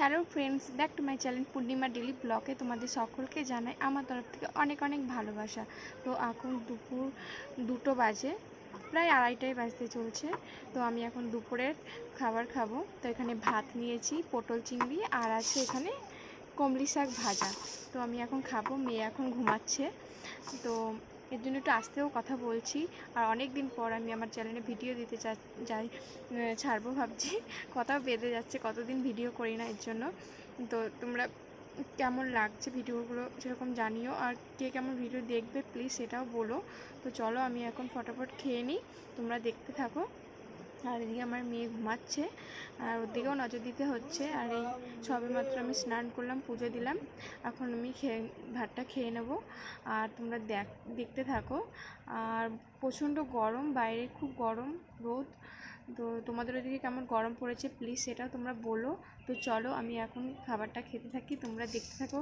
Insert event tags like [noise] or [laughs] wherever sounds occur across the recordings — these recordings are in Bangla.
Hello friends, back to my channel Purnima daily ব্লগে তোমাদের সকলকে জানাই আমার তরফ থেকে অনেক অনেক ভালোবাসা। তো এখন দুপুর দুটো বাজে, প্রায় আড়াইটাই বাজতে চলছে। তো আমি এখন দুপুরের খাবার খাব। তো এখানে ভাত নিয়েছি, পটল চিংড়ি আর আছে এখানে কমলি শাক ভাজা। তো আমি এখন খাব, মেয়ে এখন ঘুমাচ্ছে। তো এর জন্য একটু আসতেও কথা বলছি। আর অনেক দিন পর আমি আমার চ্যানেলে ভিডিও দিতে যাই ছাড়বো ভাবছি। [laughs] কথাও বেঁধে যাচ্ছে, কতদিন ভিডিও করি না এর জন্য। তো তোমরা কেমন লাগছে ভিডিওগুলো সেরকম জানিও। আর কে কেমন ভিডিও দেখবে প্লিজ সেটাও বলো। তো চলো আমি এখন ফটাফট খেয়ে নিই। তোমরা দেখতে থাকো। আর এদিকে আমার মেয়ে ঘুমাচ্ছে, আর ওর দিকেও নজর দিতে হচ্ছে, আর এই সবে মাত্র আমি স্নান করলাম, পুজো দিলাম, এখন আমি খেয়ে, ভাতটা খেয়ে নেব, আর তোমরা দেখ, দেখতে থাকো, আর প্রচণ্ড গরম, বাইরে খুব গরম, রোদ তো তোমাদের ওইদিকে কেমন গরম পড়েছে? প্লিজ সেটা তোমরা বলো। তো চলো, আমি এখন খাবারটা খেতে থাকি, তোমরা দেখতে থাকো।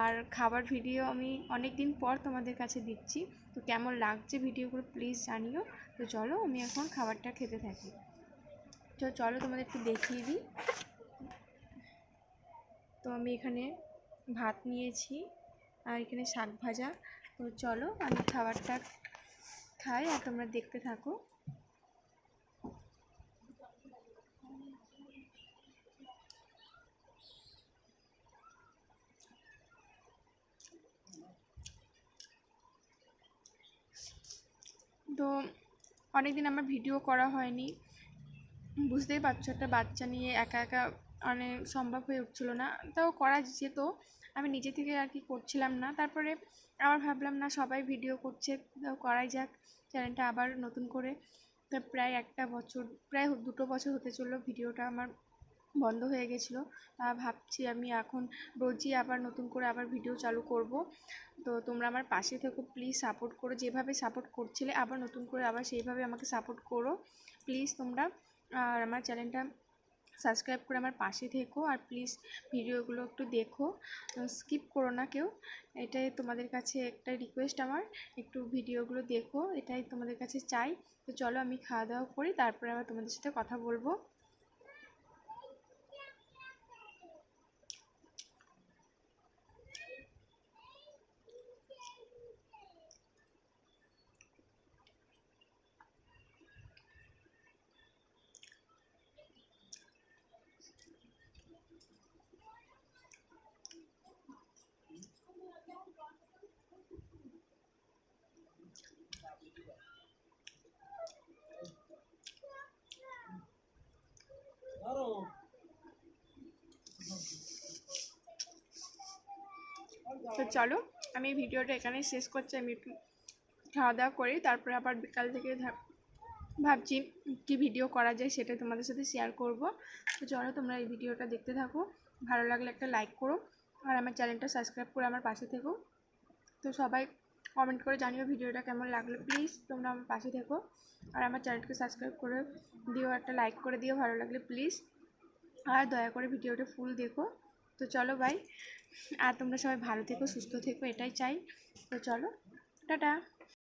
আর খাবার ভিডিও আমি অনেক দিন পর তোমাদের কাছে দিচ্ছি। তো কেমন লাগছে ভিডিওগুলো প্লিজ জানিও। তো চলো, আমি এখন খাবারটা খেতে থাকি। তো চলো, তোমাদের একটু দেখিয়ে দিই। তো আমি এখানে ভাত নিয়েছি আর এখানে শাক ভাজা। তো চলো, আমি খাবারটা খাই আর তোমরা দেখতে থাকো। তো অনেকদিন আমার ভিডিও করা হয়নি। বুঝতেই পারছ, একটা বাচ্চা নিয়ে একা একা অনেক সম্ভব হয়ে উঠছিল না। তাও করা যেত, আমি নিজে থেকে আর কি করছিলাম না। তারপরে আবার ভাবলাম, না, সবাই ভিডিও করছে, তাও করাই যাক, চ্যানেলটা আবার নতুন করে। তো প্রায় একটা বছর, প্রায় দুটো বছর হতে চলল ভিডিওটা আমার বন্ধ হয়ে গেছিল। তা ভাবছি আমি এখন রোজই আবার নতুন করে আবার ভিডিও চালু করব। তো তোমরা আমার পাশে থেকো প্লিজ সাপোর্ট করো। যেভাবে সাপোর্ট করছিলে, আবার নতুন করে আবার সেইভাবে আমাকে সাপোর্ট করো। প্লিজ তোমরা, আর আমার চ্যানেলটা সাবস্ক্রাইব করে আমার পাশে থেকো। আর প্লিজ ভিডিওগুলো একটু দেখো। স্কিপ করো না কেউ। এটাই তোমাদের কাছে একটা রিকোয়েস্ট আমার। একটু ভিডিওগুলো দেখো, এটাই তোমাদের কাছে চাই। তো চলো আমি খাওয়া দাওয়া করি, তারপরে আবার তোমাদের সাথে কথা বলব। তো চলো, আমি ভিডিওটা এখানেই শেষ করছি, আমি একটু খাওয়া দাওয়া করি, তারপরে আবার বিকাল থেকে ভাবছি কি ভিডিও করা যায় সেটা তোমাদের সাথে শেয়ার করব। তো চলো, তোমরা এই ভিডিওটা দেখতে থাকো, ভালো লাগলে একটা লাইক করো, আর আমার চ্যানেলটা সাবস্ক্রাইব করে আমার পাশে থেকো। তো সবাই কমেন্ট করে জানিও ভিডিওটা কেমন লাগল প্লিজ তোমরা আমার পাশে থেকো। আর আমার চ্যানেলকে সাবস্ক্রাইব করে দিও, একটা লাইক করে দিও ভালো লাগলে প্লিজ আর দয়া করে ভিডিওটা ফুল দেখো। তো চলো ভাই আর তোমরা সবাই ভালো থেকো, সুস্থ থেকো, এটাই চাই। তো চলো, টাটা।